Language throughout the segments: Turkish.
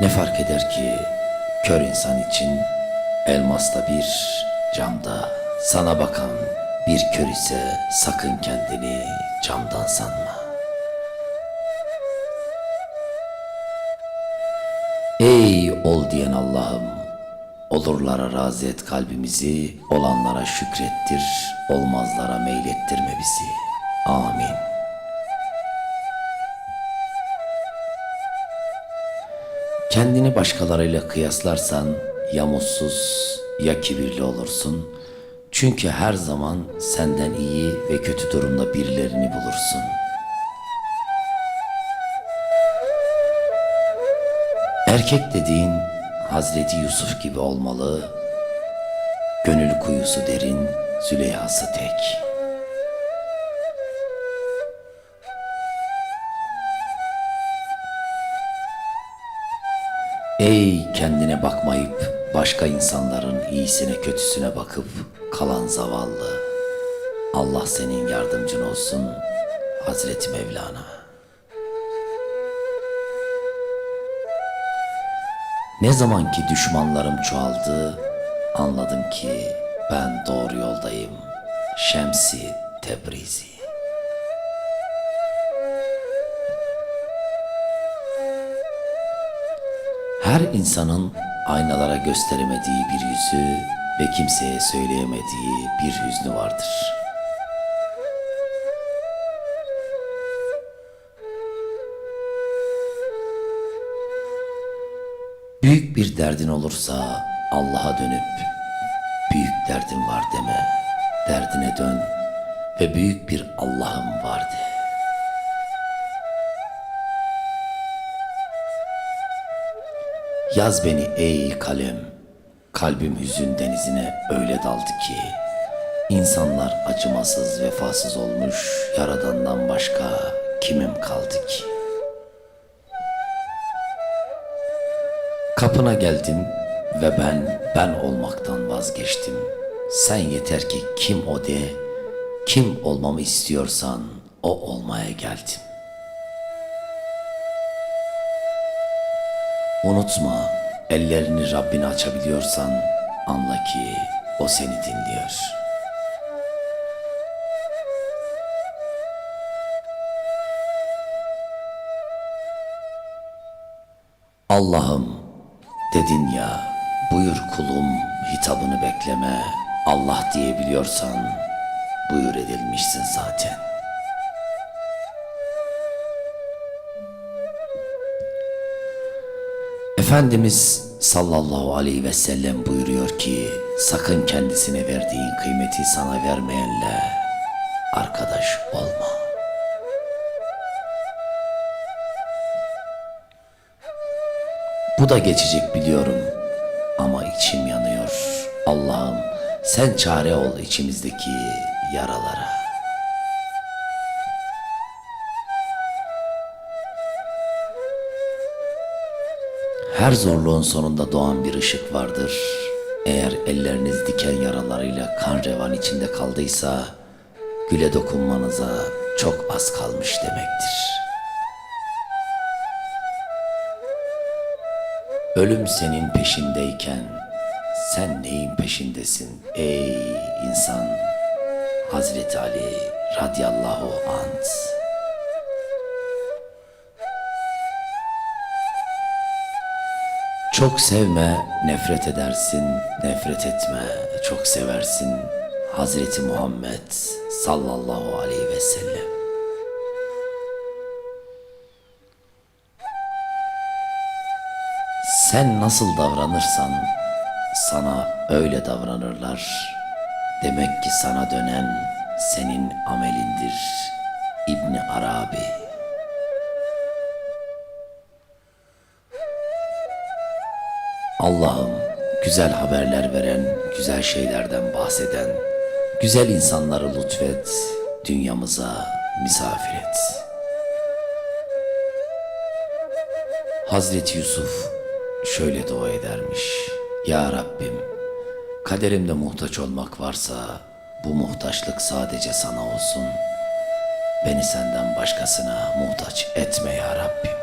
Ne fark eder ki kör insan için elmasta bir camda sana bakan bir kör ise sakın kendini camdan sanma. Ey ol diyen Allah'ım, olurlara razı et kalbimizi, olanlara şükrettir, olmazlara meylettirme bizi. Amin. Kendini başkalarıyla kıyaslarsan ya mutsuz ya kibirli olursun. Çünkü her zaman senden iyi ve kötü durumda birilerini bulursun. Erkek dediğin Hazreti Yusuf gibi olmalı. Gönül kuyusu derin, Züleyha'sı tek. Ey kendine bakmayıp başka insanların iyisine kötüsüne bakıp kalan zavallı. Allah senin yardımcın olsun Hazreti Mevlana. Ne zaman ki düşmanlarım çoğaldı, anladım ki ben doğru yoldayım. Şemsi Tebrizi. Her insanın aynalara gösteremediği bir yüzü ve kimseye söyleyemediği bir hüznü vardır. Büyük bir derdin olursa Allah'a dönüp büyük derdim var deme. Derdine dön ve büyük bir Allah'ım var de. Yaz beni ey kalem. Kalbim hüzün denizine öyle daldı ki insanlar acımasız vefasız olmuş yaradandan başka kimim kaldı ki? Kapına geldim ve ben ben olmaktan vazgeçtim. Sen yeter ki kim o de, kim olmamı istiyorsan o olmaya geldim. Unutma, ellerini Rabbine açabiliyorsan anla ki o seni dinliyor. Allah'ım dedin ya, buyur kulum hitabını bekleme. Allah diyebiliyorsan buyur edilmişsin zaten. Efendimiz sallallahu aleyhi ve sellem buyuruyor ki sakın kendisine verdiğin kıymeti sana vermeyenle arkadaş olma. Bu da geçecek biliyorum ama içim yanıyor. Allah'ım sen çare ol içimizdeki yaralara. Her zorluğun sonunda doğan bir ışık vardır. Eğer elleriniz diken yaralarıyla kan revan içinde kaldıysa, güle dokunmanıza çok az kalmış demektir. Ölüm senin peşindeyken, sen neyin peşindesin ey insan? Hazreti Ali radıyallahu anh. Çok sevme, nefret edersin, nefret etme, çok seversin. Hazreti Muhammed sallallahu aleyhi ve sellem. Sen nasıl davranırsan sana öyle davranırlar. Demek ki sana dönen senin amelindir İbni Arabi. Allah'ım güzel haberler veren, güzel şeylerden bahseden, güzel insanları lütfet, dünyamıza misafir et. Hazreti Yusuf şöyle dua edermiş. Ya Rabbim, kaderimde muhtaç olmak varsa bu muhtaçlık sadece sana olsun. Beni senden başkasına muhtaç etme ya Rabbim.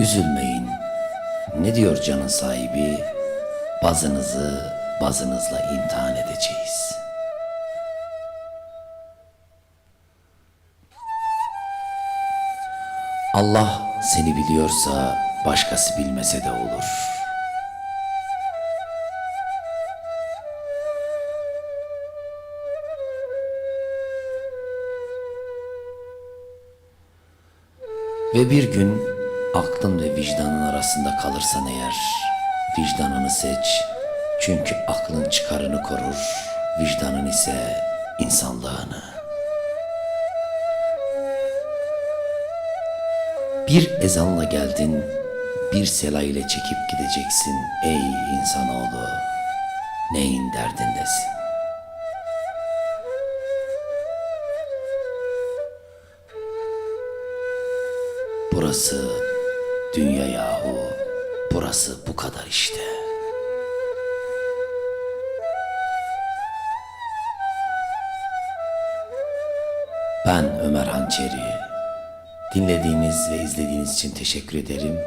Üzülmeyin. Ne diyor canın sahibi? Bazınızı bazınızla imtihan edeceğiz. Allah seni biliyorsa başkası bilmese de olur. Ve bir gün aklın ve vicdanın arasında kalırsan eğer vicdanını seç. Çünkü aklın çıkarını korur, vicdanın ise insanlığını. Bir ezanla geldin, bir sela ile çekip gideceksin ey insanoğlu. Neyin derdindesin? Burası bu kadar işte. Ben Ömer Hançeri. Dinlediğiniz ve izlediğiniz için teşekkür ederim.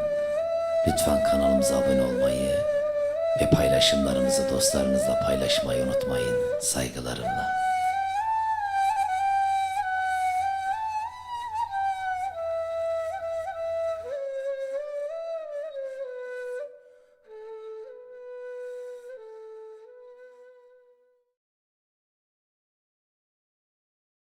Lütfen kanalımıza abone olmayı ve paylaşımlarımızı dostlarınızla paylaşmayı unutmayın. Saygılarımla.